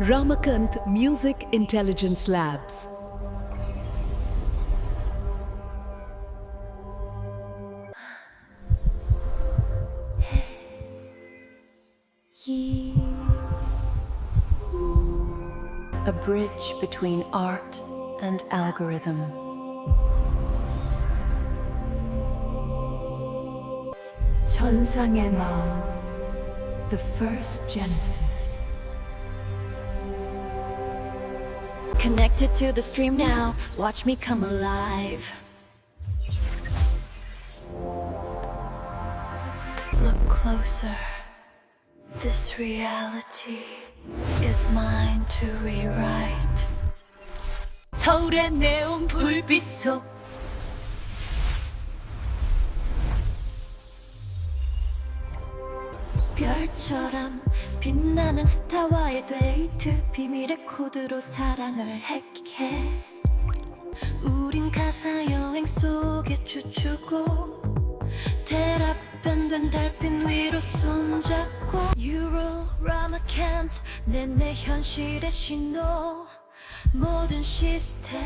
Ramakanth Music Intelligence Labs. A bridge between art and algorithm. 천상의 마음. The first Genesis. Connected to the stream now, watch me come alive. Look closer. This reality is mine to rewrite. 서울의 네온 불빛 속 별처럼 빛나는 스타와의 데이트 비밀의 코드로 사랑을 핵해 우린 가사 여행 속에 춤추고 테라펜 달빛 위로 손잡고 유로 라마칸트 내내 현실의 신호 모든 시스템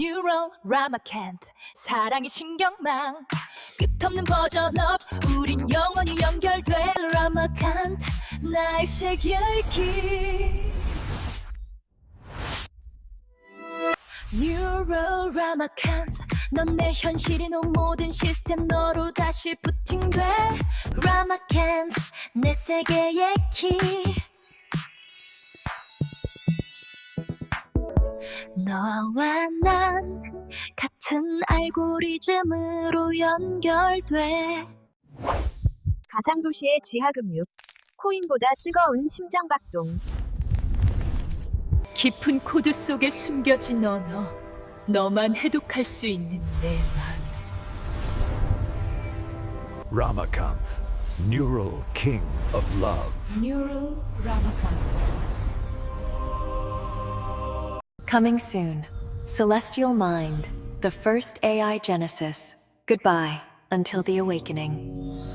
Neural Ramakant 사랑의 신경망. 끝없는 버전업 우린 영원히 연결돼 Ramakant 나의 세계기 Neural Ramakant 넌내 현실인 온 모든 시스템 너로 다시 부팅돼. Ramakant 내 세계의 키 너와 난 같은 알고리즘으로 연결돼 가상도시의 지하금융. 코인보다 뜨거운 심장박동. 깊은 코드 속에 숨겨진 언어 너만 해독할 수 있는 내 맘. Ramakanth, Neural King of Love. Neural Ramakant. Coming soon. Celestial Mind. The first AI Genesis. Goodbye until the awakening.